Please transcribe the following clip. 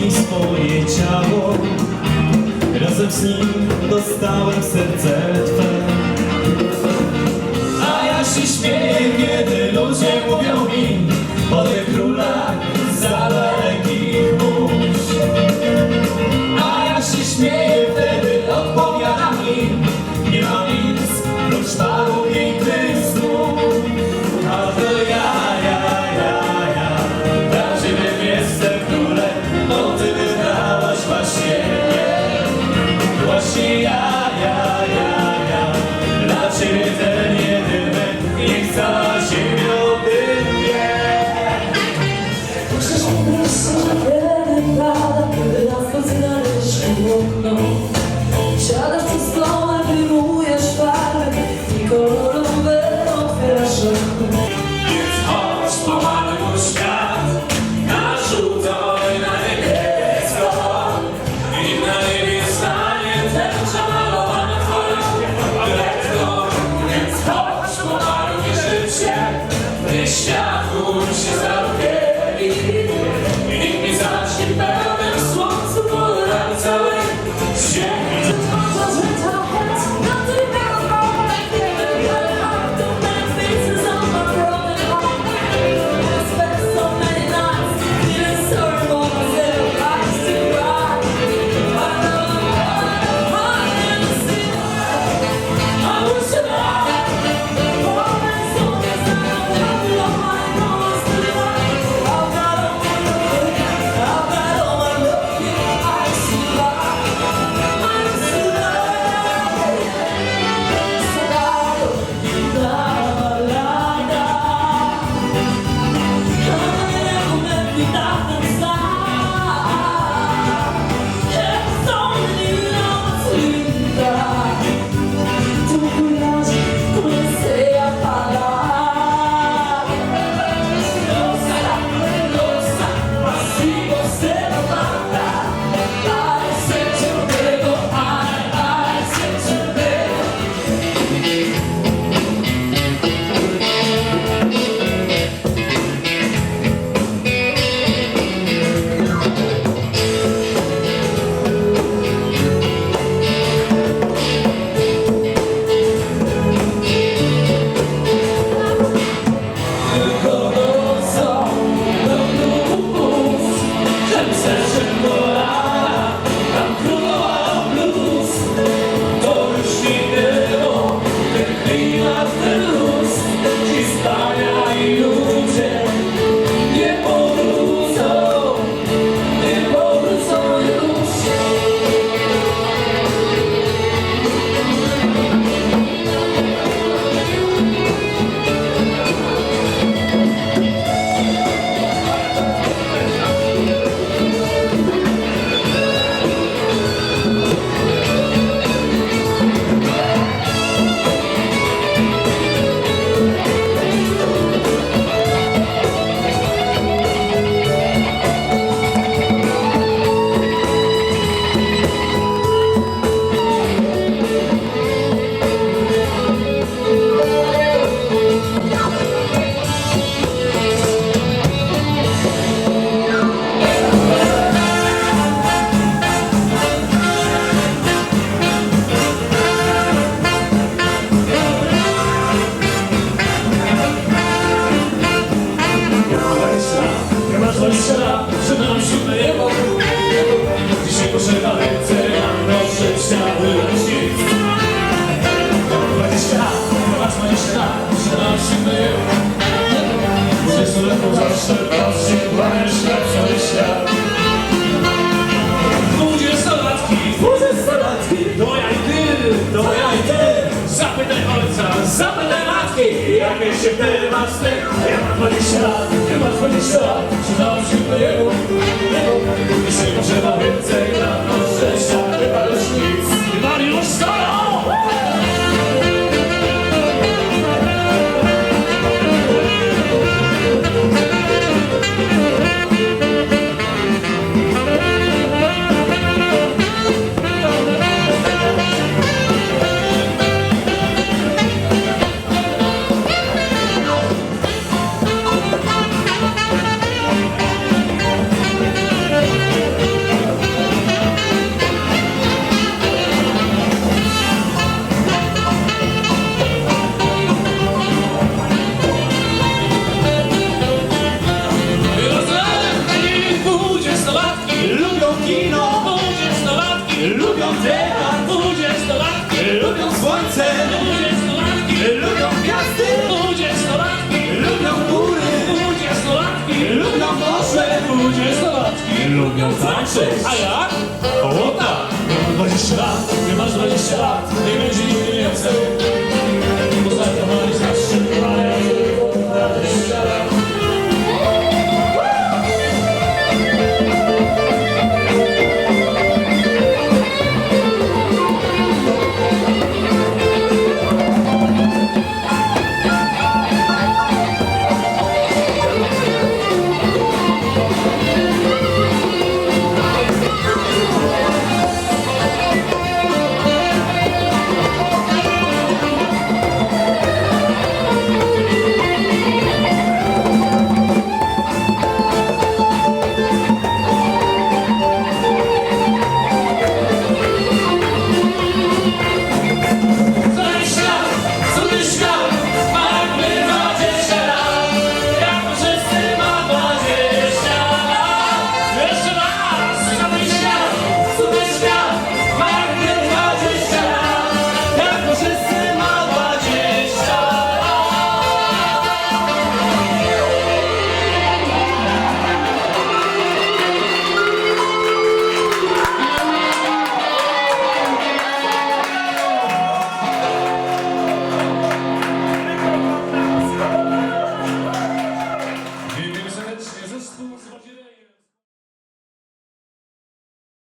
nosí svoje. Razem s ním dostałem serce twoje. worship. same tematki Jakie się wtedy masz ty? Ja mam 20 lat, ty masz 20 lat Czy się wyjęło? Nie, bo się potrzeba więcej na lubią tańczyć. A jak? O tak! 20 lat, nie masz 20 lat, nie będzie nigdy więcej. Bo zakochani